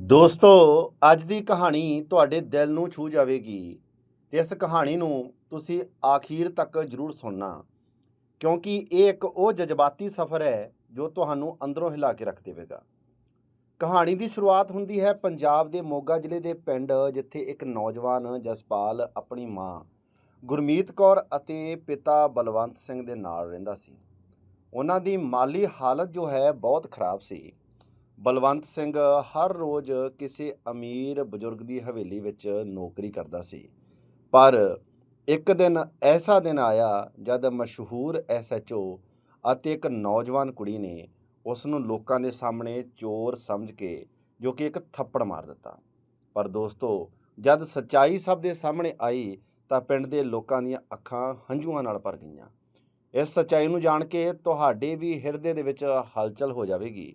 ਦੋਸਤੋ, ਅੱਜ ਦੀ ਕਹਾਣੀ ਤੁਹਾਡੇ ਦਿਲ ਨੂੰ ਛੂ ਜਾਵੇਗੀ ਤੇ ਇਸ ਕਹਾਣੀ ਨੂੰ ਤੁਸੀਂ ਆਖੀਰ ਤੱਕ ਜ਼ਰੂਰ ਸੁਣਨਾ, ਕਿਉਂਕਿ ਇਹ ਇੱਕ ਉਹ ਜਜ਼ਬਾਤੀ ਸਫ਼ਰ ਹੈ ਜੋ ਤੁਹਾਨੂੰ ਅੰਦਰੋਂ ਹਿਲਾ ਕੇ ਰੱਖ ਦੇਵੇਗਾ। ਕਹਾਣੀ ਦੀ ਸ਼ੁਰੂਆਤ ਹੁੰਦੀ ਹੈ ਪੰਜਾਬ ਦੇ ਮੋਗਾ ਜ਼ਿਲ੍ਹੇ ਦੇ ਪਿੰਡ, ਜਿੱਥੇ ਇੱਕ ਨੌਜਵਾਨ ਜਸਪਾਲ ਆਪਣੀ ਮਾਂ ਗੁਰਮੀਤ ਕੌਰ ਅਤੇ ਪਿਤਾ ਬਲਵੰਤ ਸਿੰਘ ਦੇ ਨਾਲ ਰਹਿੰਦਾ ਸੀ। ਉਹਨਾਂ ਦੀ ਮਾਲੀ ਹਾਲਤ ਜੋ ਹੈ ਬਹੁਤ ਖਰਾਬ ਸੀ। ਬਲਵੰਤ ਸਿੰਘ ਹਰ ਰੋਜ਼ ਕਿਸੇ ਅਮੀਰ ਬਜ਼ੁਰਗ ਦੀ ਹਵੇਲੀ ਵਿੱਚ ਨੌਕਰੀ ਕਰਦਾ ਸੀ। ਪਰ ਇੱਕ ਦਿਨ ਐਸਾ ਦਿਨ ਆਇਆ ਜਦ ਮਸ਼ਹੂਰ ਐਸਐਚਓ ਅਤੇ ਇੱਕ ਨੌਜਵਾਨ ਕੁੜੀ ਨੇ ਉਸ ਨੂੰ ਲੋਕਾਂ ਦੇ ਸਾਹਮਣੇ ਚੋਰ ਸਮਝ ਕੇ, ਜੋ ਕਿ ਇੱਕ ਥੱਪੜ ਮਾਰ ਦਿੱਤਾ। ਪਰ ਦੋਸਤੋ, ਜਦ ਸੱਚਾਈ ਸਭ ਦੇ ਸਾਹਮਣੇ ਆਈ ਤਾਂ ਪਿੰਡ ਦੇ ਲੋਕਾਂ ਦੀਆਂ ਅੱਖਾਂ ਹੰਝੂਆਂ ਨਾਲ ਭਰ ਗਈਆਂ। ਇਸ ਸੱਚਾਈ ਨੂੰ ਜਾਣ ਕੇ ਤੁਹਾਡੇ ਵੀ ਹਿਰਦੇ ਦੇ ਵਿੱਚ ਹਲਚਲ ਹੋ ਜਾਵੇਗੀ।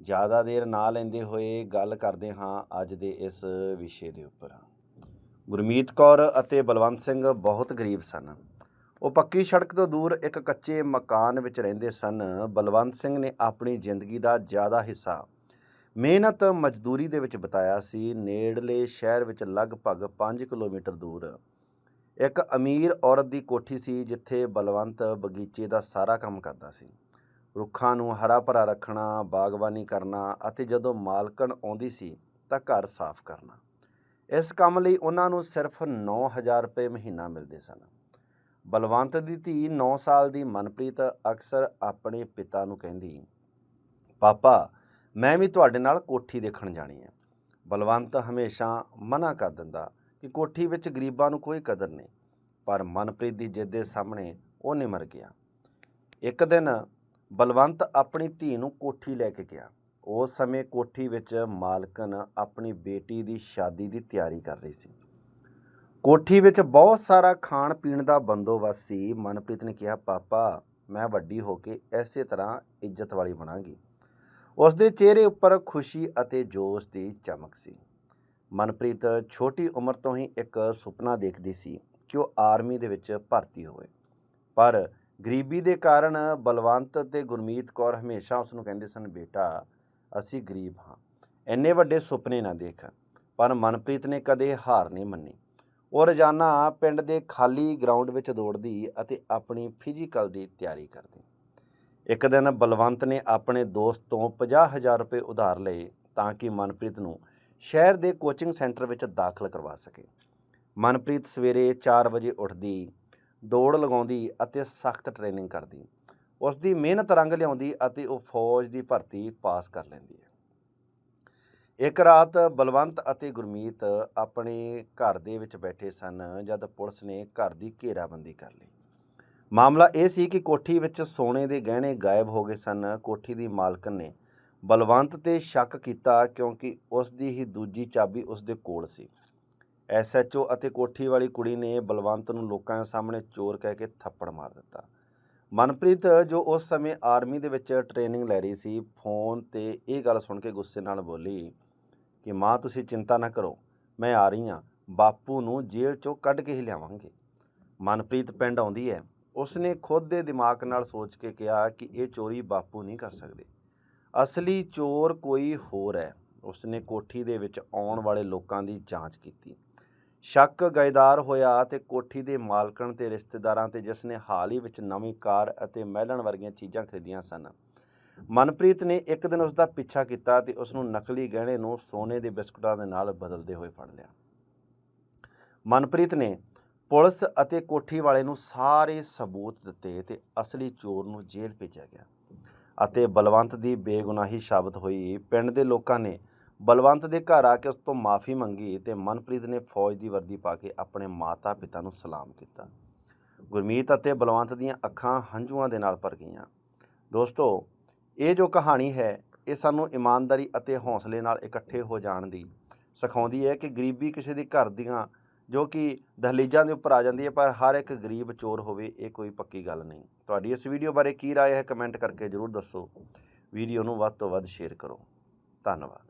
ਜ਼ਿਆਦਾ ਦੇਰ ਨਾ ਲੈਂਦੇ ਹੋਏ ਗੱਲ ਕਰਦੇ ਹਾਂ ਅੱਜ ਦੇ ਇਸ ਵਿਸ਼ੇ ਦੇ ਉੱਪਰ। ਗੁਰਮੀਤ ਕੌਰ ਅਤੇ ਬਲਵੰਤ ਸਿੰਘ ਬਹੁਤ ਗਰੀਬ ਸਨ। ਉਹ ਪੱਕੀ ਸੜਕ ਤੋਂ ਦੂਰ ਇੱਕ ਕੱਚੇ ਮਕਾਨ ਵਿੱਚ ਰਹਿੰਦੇ ਸਨ। ਬਲਵੰਤ ਸਿੰਘ ਨੇ ਆਪਣੀ ਜ਼ਿੰਦਗੀ ਦਾ ਜ਼ਿਆਦਾ ਹਿੱਸਾ, ਮਿਹਨਤ, ਮਜ਼ਦੂਰੀ ਦੇ ਵਿੱਚ ਬਿਤਾਇਆ ਸੀ। ਨੇੜਲੇ ਸ਼ਹਿਰ ਵਿੱਚ ਲਗਭਗ 5 ਕਿਲੋਮੀਟਰ ਦੂਰ। ਇੱਕ ਅਮੀਰ ਔਰਤ ਦੀ ਕੋਠੀ ਸੀ ਜਿੱਥੇ ਬਲਵੰਤ ਬਗੀਚੇ ਦਾ ਸਾਰਾ ਕੰਮ ਕਰਦਾ ਸੀ। ਰੁੱਖਾਂ ਨੂੰ ਹਰਾ ਭਰਾ ਰੱਖਣਾ, ਬਾਗਬਾਨੀ ਕਰਨਾ ਅਤੇ ਜਦੋਂ ਮਾਲਕਣ ਆਉਂਦੀ ਸੀ ਤਾਂ ਘਰ ਸਾਫ਼ ਕਰਨਾ। ਇਸ ਕੰਮ ਲਈ ਉਹਨਾਂ ਨੂੰ ਸਿਰਫ 9000 ਰੁਪਏ ਮਹੀਨਾ ਮਿਲਦੇ ਸਨ। ਬਲਵੰਤ ਦੀ ਧੀ 9 ਸਾਲ ਦੀ ਮਨਪ੍ਰੀਤ ਅਕਸਰ ਆਪਣੇ ਪਿਤਾ ਨੂੰ ਕਹਿੰਦੀ, ਪਾਪਾ, ਮੈਂ ਵੀ ਤੁਹਾਡੇ ਨਾਲ ਕੋਠੀ ਦੇਖਣ ਜਾਣੀ ਹੈ। ਬਲਵੰਤ ਹਮੇਸ਼ਾ ਮਨਾ ਕਰ ਦਿੰਦਾ ਕਿ ਕੋਠੀ ਵਿੱਚ ਗਰੀਬਾਂ ਨੂੰ ਕੋਈ ਕਦਰ ਨਹੀਂ, ਪਰ ਮਨਪ੍ਰੀਤ ਦੀ ਜਿੱਦ ਦੇ ਸਾਹਮਣੇ ਉਹ ਨਿਮਰ ਗਿਆ। ਇੱਕ ਦਿਨ ਬਲਵੰਤ ਆਪਣੀ ਧੀ ਨੂੰ ਕੋਠੀ ਲੈ ਕੇ ਗਿਆ। ਉਸ ਸਮੇਂ ਕੋਠੀ ਵਿੱਚ ਮਾਲਕਨ ਆਪਣੀ ਬੇਟੀ ਦੀ ਸ਼ਾਦੀ ਦੀ ਤਿਆਰੀ ਕਰ ਰਹੀ ਸੀ। ਕੋਠੀ ਵਿੱਚ ਬਹੁਤ ਸਾਰਾ ਖਾਣ ਪੀਣ ਦਾ ਬੰਦੋਬਸਤ ਸੀ। ਮਨਪ੍ਰੀਤ ਨੇ ਕਿਹਾ, ਪਾਪਾ, ਮੈਂ ਵੱਡੀ ਹੋ ਕੇ ਐਸੇ ਤਰ੍ਹਾਂ ਇੱਜ਼ਤ ਵਾਲੀ ਬਣਾਂਗੀ। ਉਸ ਦੇ ਚਿਹਰੇ ਉੱਪਰ ਖੁਸ਼ੀ ਅਤੇ ਜੋਸ਼ ਦੀ ਚਮਕ ਸੀ। ਮਨਪ੍ਰੀਤ ਛੋਟੀ ਉਮਰ ਤੋਂ ਹੀ ਇੱਕ ਸੁਪਨਾ ਦੇਖਦੀ ਸੀ ਕਿ ਉਹ ਆਰਮੀ ਦੇ ਵਿੱਚ ਭਰਤੀ ਹੋਵੇ। ਪਰ ਗਰੀਬੀ ਦੇ ਕਾਰਨ ਬਲਵੰਤ ਤੇ ਗੁਰਮੀਤ ਕੌਰ ਹਮੇਸ਼ਾ ਉਸ ਨੂੰ ਕਹਿੰਦੇ ਸਨ, ਬੇਟਾ, ਅਸੀਂ ਗਰੀਬ ਹਾਂ। ਇੰਨੇ ਵੱਡੇ ਸੁਪਨੇ ਨਾ ਦੇਖ, ਪਰ ਮਨਪ੍ਰੀਤ ਨੇ ਕਦੇ ਹਾਰ ਨਹੀਂ ਮੰਨੀ। ਉਹ ਰੋਜ਼ਾਨਾ ਪਿੰਡ ਦੇ ਖਾਲੀ ਗਰਾਊਂਡ ਵਿੱਚ ਦੌੜਦੀ ਅਤੇ ਆਪਣੀ ਫਿਜ਼ੀਕਲ ਦੀ ਤਿਆਰੀ ਕਰਦੀ। ਇੱਕ ਦਿਨ ਬਲਵੰਤ ਨੇ ਆਪਣੇ ਦੋਸਤ ਤੋਂ 50000 ਰੁਪਏ ਉਧਾਰ ਲਏ ਤਾਂ ਕਿ ਮਨਪ੍ਰੀਤ ਨੂੰ ਸ਼ਹਿਰ ਦੇ ਕੋਚਿੰਗ ਸੈਂਟਰ ਵਿੱਚ ਦਾਖਲ ਕਰਵਾ ਸਕੇ। ਮਨਪ੍ਰੀਤ ਸਵੇਰੇ 4 ਵਜੇ ਉੱਠਦੀ ਦੌੜ ਲਗਾਉਂਦੀ ਅਤੇ ਸਖਤ ਟ੍ਰੇਨਿੰਗ ਕਰਦੀ। ਉਸ ਦੀ ਮਿਹਨਤ ਰੰਗ ਲਿਆਉਂਦੀ ਅਤੇ ਉਹ ਫੌਜ ਦੀ ਭਰਤੀ ਪਾਸ ਕਰ ਲੈਂਦੀ ਹੈ। ਇੱਕ ਰਾਤ ਬਲਵੰਤ ਅਤੇ ਗੁਰਮੀਤ ਆਪਣੇ ਘਰ ਦੇ ਵਿੱਚ ਬੈਠੇ ਸਨ ਜਦ ਪੁਲਿਸ ਨੇ ਘਰ ਦੀ ਘੇਰਾਬੰਦੀ ਕਰ ਲਈ। ਮਾਮਲਾ ਇਹ ਸੀ ਕਿ ਕੋਠੀ ਵਿੱਚ ਸੋਨੇ ਦੇ ਗਹਿਣੇ ਗਾਇਬ ਹੋ ਗਏ ਸਨ। ਕੋਠੀ ਦੀ ਮਾਲਕਨ ਨੇ ਬਲਵੰਤ ਤੇ ਸ਼ੱਕ ਕੀਤਾ ਕਿਉਂਕਿ ਉਸ ਦੀ ਹੀ ਦੂਜੀ ਚਾਬੀ ਉਸ ਦੇ ਕੋਲ ਸੀ। ਐਸਐਚਓ ਅਤੇ ਕੋਠੀ ਵਾਲੀ ਕੁੜੀ ਨੇ ਬਲਵੰਤ ਨੂੰ ਲੋਕਾਂ ਸਾਹਮਣੇ ਚੋਰ ਕਹਿ ਕੇ ਥੱਪੜ ਮਾਰ ਦਿੱਤਾ। ਮਨਪ੍ਰੀਤ, ਜੋ ਉਸ ਸਮੇਂ ਆਰਮੀ ਦੇ ਵਿੱਚ ਟ੍ਰੇਨਿੰਗ ਲੈ ਰਹੀ ਸੀ, ਫੋਨ ਤੇ ਇਹ ਗੱਲ ਸੁਣ ਕੇ ਗੁੱਸੇ ਨਾਲ ਬੋਲੀ, ਕਿ ਮਾਂ, ਤੁਸੀਂ ਚਿੰਤਾ ਨਾ ਕਰੋ, ਮੈਂ ਆ ਰਹੀ ਹਾਂ, ਬਾਪੂ ਨੂੰ ਜੇਲ੍ਹ ਚੋਂ ਕੱਢ ਕੇ ਹੀ ਲਿਆਵਾਂਗੇ। ਮਨਪ੍ਰੀਤ ਪਿੰਡ ਆਉਂਦੀ ਹੈ। ਉਸਨੇ ਖੁਦ ਦੇ ਦਿਮਾਗ ਨਾਲ ਸੋਚ ਕੇ ਕਿਹਾ ਕਿ ਇਹ ਚੋਰੀ ਬਾਪੂ ਨਹੀਂ ਕਰ ਸਕਦੇ। ਅਸਲੀ ਚੋਰ ਕੋਈ ਹੋਰ ਹੈ, ਉਸਨੇ ਕੋਠੀ ਦੇ ਵਿੱਚ ਆਉਣ ਵਾਲੇ ਲੋਕਾਂ ਦੀ ਜਾਂਚ ਕੀਤੀ। ਸ਼ੱਕ ਗਾਇਦਾਰ ਹੋਇਆ ਤੇ ਕੋਠੀ ਦੇ ਮਾਲਕਣ ਤੇ ਰਿਸ਼ਤੇਦਾਰਾਂ ਤੇ ਜਿਸ ਨੇ ਹਾਲ ਹੀ ਵਿੱਚ ਨਵੀਂ ਕਾਰ ਅਤੇ ਮਹਿਲਣ ਵਰਗੀਆਂ ਚੀਜ਼ਾਂ ਖਰੀਦੀਆਂ ਸਨ। ਮਨਪ੍ਰੀਤ ਨੇ ਇੱਕ ਦਿਨ ਉਸ ਦਾ ਪਿੱਛਾ ਕੀਤਾ ਤੇ ਉਸ ਨੂੰ ਨਕਲੀ ਗਹਿਣੇ ਨੂੰ ਸੋਨੇ ਦੇ ਬਿਸਕੁਟਾਂ ਦੇ ਨਾਲ ਬਦਲਦੇ ਹੋਏ ਫੜ ਲਿਆ। ਮਨਪ੍ਰੀਤ ਨੇ ਪੁਲਿਸ ਅਤੇ ਕੋਠੀ ਵਾਲੇ ਨੂੰ ਸਾਰੇ ਸਬੂਤ ਦਿੱਤੇ ਤੇ ਅਸਲੀ ਚੋਰ ਨੂੰ ਜੇਲ੍ਹ ਭੇਜਿਆ ਗਿਆ ਅਤੇ ਬਲਵੰਤ ਦੀ ਬੇਗੁਨਾਹੀ ਸਾਬਤ ਹੋਈ। ਪਿੰਡ ਦੇ ਲੋਕਾਂ ਨੇ ਬਲਵੰਤ ਦੇ ਘਰ ਆ ਕੇ ਉਸ ਤੋਂ ਮਾਫੀ ਮੰਗੀ ਤੇ ਮਨਪ੍ਰੀਤ ਨੇ ਫੌਜ ਦੀ ਵਰਦੀ ਪਾ ਕੇ ਆਪਣੇ ਮਾਤਾ ਪਿਤਾ ਨੂੰ ਸਲਾਮ ਕੀਤਾ। ਗੁਰਮੀਤ ਅਤੇ ਬਲਵੰਤ ਦੀਆਂ ਅੱਖਾਂ ਹੰਝੂਆਂ ਦੇ ਨਾਲ ਭਰ ਗਈਆਂ। ਦੋਸਤੋ, ਇਹ ਜੋ ਕਹਾਣੀ ਹੈ, ਇਹ ਸਾਨੂੰ ਇਮਾਨਦਾਰੀ ਅਤੇ ਹੌਸਲੇ ਨਾਲ ਇਕੱਠੇ ਹੋ ਜਾਣ ਦੀ ਸਿਖਾਉਂਦੀ ਹੈ ਕਿ ਗਰੀਬੀ ਕਿਸੇ ਦੇ ਘਰ ਦੀਆਂ ਜੋ ਕਿ ਦਹਲੀਜ਼ਾਂ ਦੇ ਉੱਪਰ ਆ ਜਾਂਦੀ ਹੈ, ਪਰ ਹਰ ਇੱਕ ਗਰੀਬ ਚੋਰ ਹੋਵੇ, ਇਹ ਕੋਈ ਪੱਕੀ ਗੱਲ ਨਹੀਂ। ਤੁਹਾਡੀ ਇਸ ਵੀਡੀਓ ਬਾਰੇ ਕੀ ਰਾਏ ਹੈ, ਕਮੈਂਟ ਕਰਕੇ ਜਰੂਰ ਦੱਸੋ। ਵੀਡੀਓ ਨੂੰ ਵੱਧ ਤੋਂ ਵੱਧ ਸ਼ੇਅਰ ਕਰੋ। ਧੰਨਵਾਦ।